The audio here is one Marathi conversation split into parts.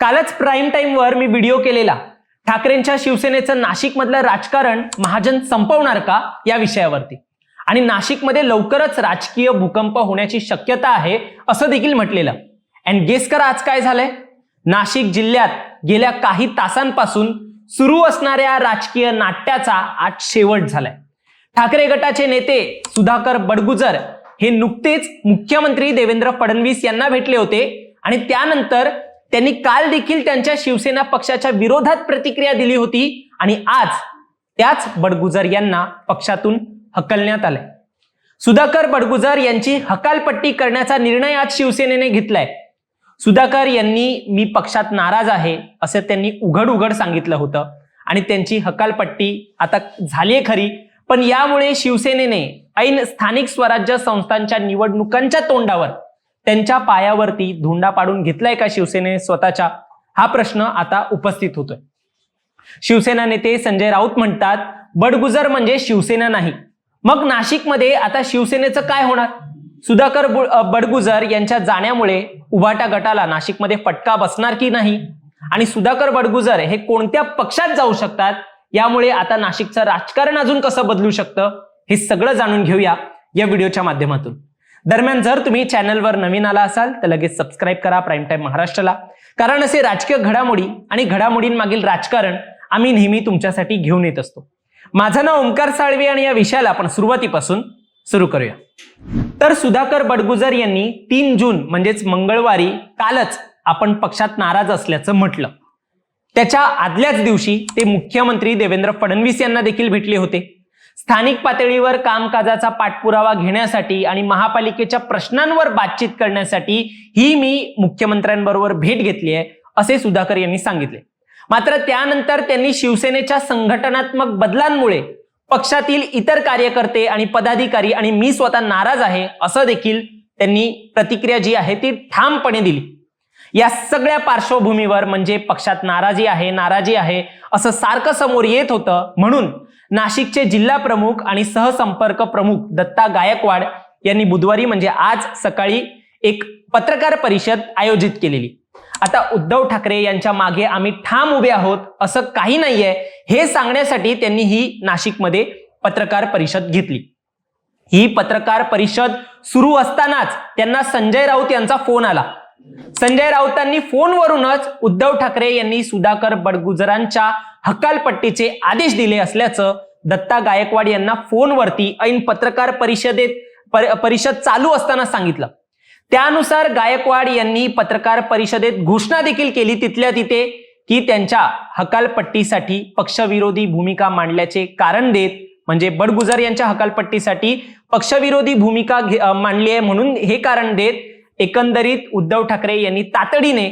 कालच प्राईम टाईमवर मी व्हिडिओ केलेला. ठाकरेंच्या शिवसेनेचं नाशिकमधलं राजकारण महाजन संपवणार का या विषयावरती? आणि नाशिकमध्ये लवकरच राजकीय भूकंप होण्याची शक्यता आहे असं देखील म्हटलेलं. अँड गेस करा आज काय झालंय? नाशिक जिल्ह्यात गेल्या काही तासांपासून सुरू असणाऱ्या राजकीय नाट्याचा आज शेवट झालाय. ठाकरे गटाचे नेते सुधाकर बडगुजर हे नुकतेच मुख्यमंत्री देवेंद्र फडणवीस यांना भेटले होते आणि त्यानंतर त्यांनी काल देखील त्यांच्या शिवसेना पक्षाच्या विरोधात प्रतिक्रिया दिली होती आणि आज त्याच बडगुजर यांना पक्षातून हकलण्यात आलंय. सुधाकर बडगुजर यांची हकालपट्टी करण्याचा निर्णय आज शिवसेनेने घेतलाय. सुधाकर यांनी मी पक्षात नाराज आहे असं त्यांनी उघड उघड सांगितलं होतं आणि त्यांची हकालपट्टी आता झालीये खरी. पण यामुळे शिवसेनेने ऐन स्थानिक स्वराज्य संस्थांच्या निवडणुकांच्या तोंडावर त्यांच्या पायावरती धुंडा पाडून घेतलाय का शिवसेने स्वतःच्या? हा प्रश्न आता उपस्थित होतोय. शिवसेना नेते संजय राऊत म्हणतात बडगुजर म्हणजे शिवसेना नाही. मग नाशिकमध्ये आता शिवसेनेचं काय होणार? सुधाकर बडगुजर यांच्या जाण्यामुळे उभाटा गटाला नाशिकमध्ये फटका बसणार की नाही? आणि सुधाकर बडगुजर हे कोणत्या पक्षात जाऊ शकतात? यामुळे आता नाशिकचं राजकारण अजून कसं बदलू शकतं? हे सगळं जाणून घेऊया या व्हिडिओच्या माध्यमातून. दरम्यान जर तुम्ही चॅनलवर नवीन आला असाल तर लगेच सबस्क्राईब करा प्राईम टाईम महाराष्ट्राला. कारण असे राजकीय घडामोडी आणि घडामोडींमागील राजकारण आम्ही नेहमी तुमच्यासाठी घेऊन येत असतो. माझं नाव ओंकार साळवे आणि या विषयाला आपण सुरुवातीपासून सुरू करूया. तर सुधाकर बडगुजर यांनी तीन जून म्हणजेच मंगळवारी कालच आपण पक्षात नाराज असल्याचं म्हटलं. त्याच्या आदल्याच दिवशी ते मुख्यमंत्री देवेंद्र फडणवीस यांना देखील भेटले होते. स्थानिक पातळीवर कामकाजाचा पाठपुरावा घेण्यासाठी आणि महापालिकेच्या प्रश्नांवर बातचीत करण्यासाठी ही मी मुख्यमंत्र्यांबरोबर भेट घेतली आहे असे सुधाकर यांनी सांगितले. मात्र त्यानंतर त्यांनी शिवसेनेच्या संघटनात्मक बदलांमुळे पक्षातील इतर कार्यकर्ते आणि पदाधिकारी आणि मी स्वतः नाराज आहे असं देखील त्यांनी प्रतिक्रिया जी आहे ती ठामपणे दिली. या सगळ्या पार्श्वभूमीवर म्हणजे पक्षात नाराजी आहे नाराजी आहे असं सारखं समोर येत होतं. म्हणून नाशिकचे जिल्हा प्रमुख आणि सहसंपर्क प्रमुख दत्ता गायकवाड यांनी बुधवारी म्हणजे आज सकाळी एक पत्रकार परिषद आयोजित केलेली. आता उद्धव ठाकरे यांच्या मागे आम्ही ठाम उभे आहोत असं काही नाहीये हे सांगण्यासाठी त्यांनी ही नाशिकमध्ये पत्रकार परिषद घेतली. ही पत्रकार परिषद सुरू असतानाच त्यांना संजय राऊत यांचा फोन आला. संजय राऊतांनी फोनवरूनच उद्धव ठाकरे यांनी सुधाकर बडगुजरांच्या हकालपट्टीचे आदेश दिले असल्याचं दत्ता गायकवाड यांना फोनवरती ऐन पत्रकार परिषदेत पर- परिषद चालू असताना सांगितलं. त्यानुसार गायकवाड यांनी पत्रकार परिषदेत घोषणा देखील केली तिथल्या तिथे की त्यांच्या हकालपट्टीसाठी पक्षविरोधी भूमिका मांडल्याचे कारण देत म्हणजे बडगुजर यांच्या हकालपट्टीसाठी पक्षविरोधी भूमिका मांडली आहे म्हणून हे कारण देत एकंदरीत उद्धव ठाकरे यांनी तातडीने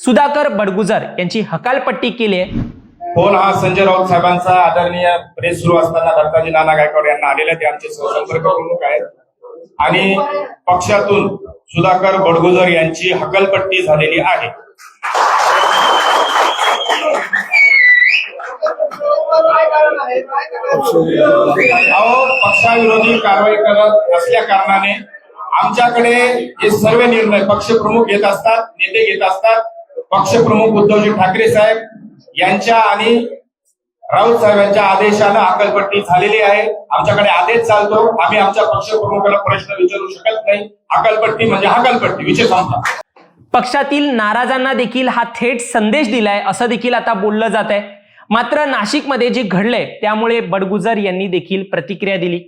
सुधाकर बडगुजर यांची हकालपट्टी केली आहे. हो फोन हा संजय राऊत साहेबांचा आदरणीय प्रेस सुरू असताना दत्ताजी नाना गायकवाड यांना आलेले ते आमचे सहसंपर्क प्रमुख आहेत. आणि पक्षातून सुधाकर बडगुजर यांची हकलपट्टी झालेली आहे. पक्षाविरोधी कारवाई करत असल्या कारणाने आमच्याकडे हे सर्व निर्णय पक्षप्रमुख घेत असतात नेते घेत असतात. पक्षप्रमुख उद्धवजी ठाकरे साहेब यांच्या आणि राऊत साहेबांच्या आदेशानं अकलपट्टी झालेली आहे. आमच्याकडे आदेश चालतो. आम्ही आमच्या पक्षप्रमुखाला प्रश्न विचारू शकत नाही. अकलपट्टी म्हणजे हकलपट्टी विषय संपला. पक्षातील नाराजांना देखील हा थेट संदेश दिलाय असं देखील आता बोललं जात आहे मात्र नाशिकमध्ये जे घडलंय त्यामुळे बडगुजर यांनी देखील प्रतिक्रिया दिली.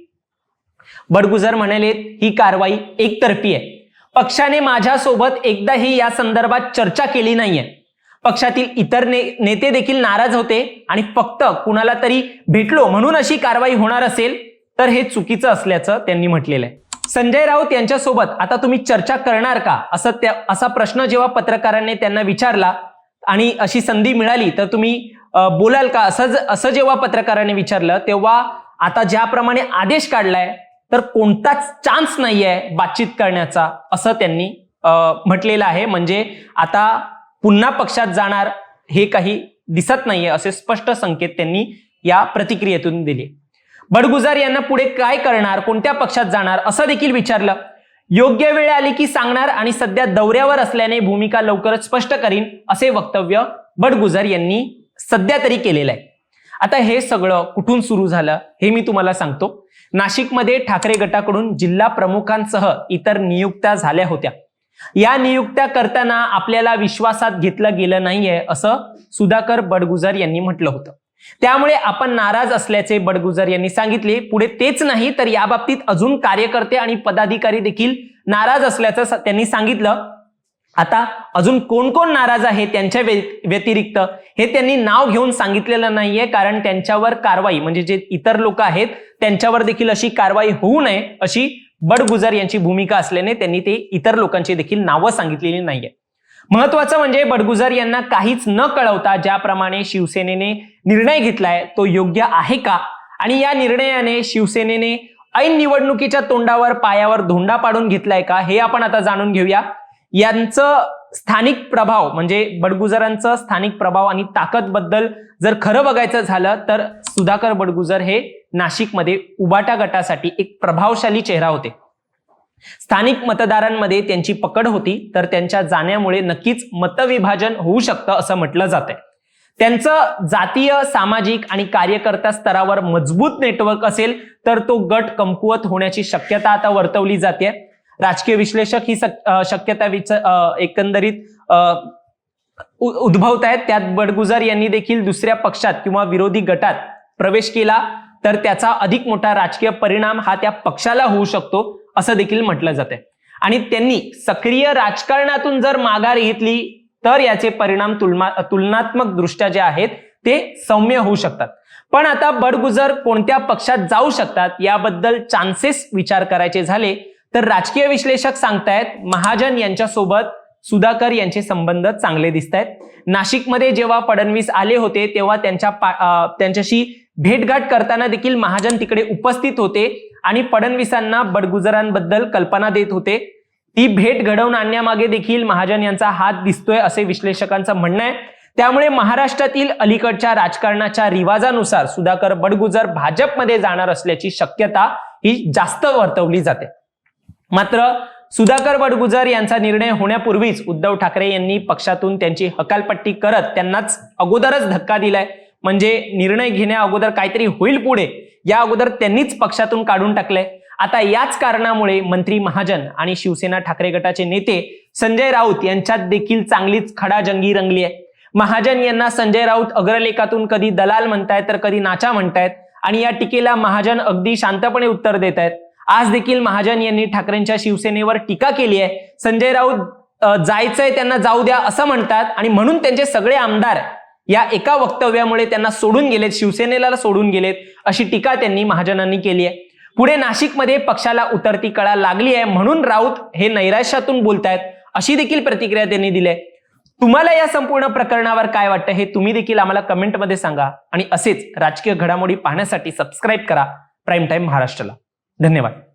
बडगुजर म्हणाले ही कारवाई एकतर्फी आहे. पक्षाने माझ्यासोबत एकदाही या संदर्भात चर्चा केली नाहीये. पक्षातील इतर ने, नेते देखील नाराज होते आणि फक्त कुणाला तरी भेटलो म्हणून अशी कारवाई होणार असेल तर हे चुकीचं असल्याचं त्यांनी म्हटलेलं आहे. संजय राऊत यांच्यासोबत आता तुम्ही चर्चा करणार का? असं त्या असा प्रश्न जेव्हा पत्रकारांनी त्यांना विचारला आणि अशी संधी मिळाली तर तुम्ही बोलाल का? असं असं जेव्हा पत्रकारांनी विचारलं तेव्हा आता ज्याप्रमाणे आदेश काढलाय तर कोणताच चान्स नाहीये बातचीत करण्याचा असं त्यांनी अं, म्हटलेलं आहे. म्हणजे आता पुन्हा पक्षात जाणार हे काही दिसत नाहीये असे स्पष्ट संकेत त्यांनी या प्रतिक्रियेतून दिले. बडगुजार यांना पुढे काय करणार कोणत्या पक्षात जाणार असं देखील विचारलं. योग्य वेळ आली की सांगणार आणि सध्या दौऱ्यावर असल्याने भूमिका लवकरच स्पष्ट करीन असे वक्तव्य बडगुजर यांनी सध्या तरी केलेलं आहे. आता हे सगळं कुठून सुरू झालं हे मी तुम्हाला सांगतो. नाशिकमध्ये ठाकरे गटाकडून जिल्हा प्रमुखांसह इतर नियुक्त्या झाल्या होत्या. या नियुक्त्या करताना आपल्याला विश्वासात घेतलं गेलं नाहीये असं सुधाकर बडगुजर यांनी म्हटलं होतं. त्यामुळे आपण नाराज असल्याचे बडगुजर यांनी सांगितले. पुढे तेच नाही तर याबाबतीत अजून कार्यकर्ते आणि पदाधिकारी देखील नाराज असल्याचं त्यांनी सांगितलं. आता अजून कोण कोण नाराज आहे त्यांच्या व्यतिरिक्त? हे त्यांनी नाव घेऊन सांगितलेलं नाहीये कारण त्यांच्यावर कारवाई म्हणजे जे इतर लोक आहेत त्यांच्यावर देखील अशी कारवाई होऊ नये अशी बडगुजर यांची भूमिका असल्याने त्यांनी ते इतर लोकांची देखील नावं सांगितलेली नाहीये. महत्वाचं म्हणजे बडगुजर यांना काहीच न कळवता ज्याप्रमाणे शिवसेनेने निर्णय घेतलाय तो योग्य आहे का? आणि या निर्णयाने शिवसेनेने ऐन निवडणुकीच्या तोंडावर पायावर धोंडा पाडून घेतलाय का? हे आपण आता जाणून घेऊया. यांचं स्थानिक प्रभाव म्हणजे बडगुजरांचं स्थानिक प्रभाव आणि ताकदबद्दल जर खरं बघायचं झालं तर सुधाकर बडगुजर हे नाशिकमध्ये उबाटा गटासाठी एक प्रभावशाली चेहरा होते. स्थानिक मतदारांमध्ये त्यांची पकड होती तर त्यांच्या जाण्यामुळे नक्कीच मतविभाजन होऊ शकतं असं म्हटलं जातंय. त्यांचं जातीय सामाजिक आणि कार्यकर्ता स्तरावर मजबूत नेटवर्क असेल तर तो गट कमकुवत होण्याची शक्यता आता वर्तवली जाते राजकीय विश्लेषक ही शक्यता विच एकंदरीत अं, उ- उद्भवत आहेत. त्यात बडगुजर यांनी देखील दुसऱ्या पक्षात किंवा विरोधी गटात प्रवेश केला. तर त्याचा अधिक मोठा राजकीय परिणाम हा त्या पक्षाला होऊ शकतो असं देखील म्हटलं जाते आणि त्यांनी सक्रिय राजकारणातून जर माघार घेतली तर याचे परिणाम तुलना तुलनात्मक दृष्ट्या जे आहेत ते सौम्य होऊ शकतात. पण आता बडगुजर कोणत्या पक्षात जाऊ शकतात याबद्दल चान्सेस विचार करायचे झाले. तर राजकीय विश्लेषक सांगतायत महाजन यांच्यासोबत सुधाकर यांचे संबंध चांगले दिसत आहेत नाशिकमध्ये जेव्हा फडणवीस आले होते तेव्हा त्यांच्या त्यांच्याशी भेटघाट करताना देखील महाजन तिकडे उपस्थित होते आणि फडणवीसांना बडगुजरांबद्दल कल्पना देत होते. ती भेट घडवून आणण्यामागे देखील महाजन यांचा हात दिसतोय असे विश्लेषकांचं म्हणणं आहे. त्यामुळे महाराष्ट्रातील अलीकडच्या राजकारणाच्या रिवाजानुसार सुधाकर बडगुजर भाजपमध्ये जाणार असल्याची शक्यता ही जास्त वर्तवली जाते. मात्र सुधाकर बडगुजर यांचा निर्णय होण्यापूर्वीच उद्धव ठाकरे यांनी पक्षातून त्यांची हकालपट्टी करत त्यांनाच अगोदरच धक्का दिलाय. म्हणजे निर्णय घेण्या अगोदर काहीतरी होईल पुढे या अगोदर त्यांनीच पक्षातून काढून टाकलंय. आता याच कारणामुळे मंत्री महाजन आणि शिवसेना ठाकरे गटाचे नेते संजय राऊत यांच्यात देखील चांगलीच खडाजंगी रंगली आहे. महाजन यांना संजय राऊत अग्रलेखातून कधी दलाल म्हणतायत तर कधी नाचा म्हणतायत आणि या टीकेला महाजन अगदी शांतपणे उत्तर देत आहेत आज देखील महाजन यांनी ठाकरेंच्या शिवसेनेवर टीका केली आहे. संजय राऊत जायचंय त्यांना जाऊ द्या असं म्हणतात आणि म्हणून त्यांचे सगळे आमदार या एका वक्तव्यामुळे त्यांना सोडून गेलेत शिवसेनेला सोडून गेलेत अशी टीका त्यांनी महाजनांनी केली आहे. पुढे नाशिकमध्ये पक्षाला उतरती कळा लागली आहे. म्हणून राऊत हे नैराश्यातून बोलतायत अशी देखील प्रतिक्रिया त्यांनी दिली आहे. तुम्हाला या संपूर्ण प्रकरणावर काय वाटतं हे तुम्ही देखील आम्हाला कमेंटमध्ये सांगा. आणि असेच राजकीय घडामोडी पाहण्यासाठी सबस्क्राईब करा. प्राईम टाईम महाराष्ट्राला. धन्यवाद.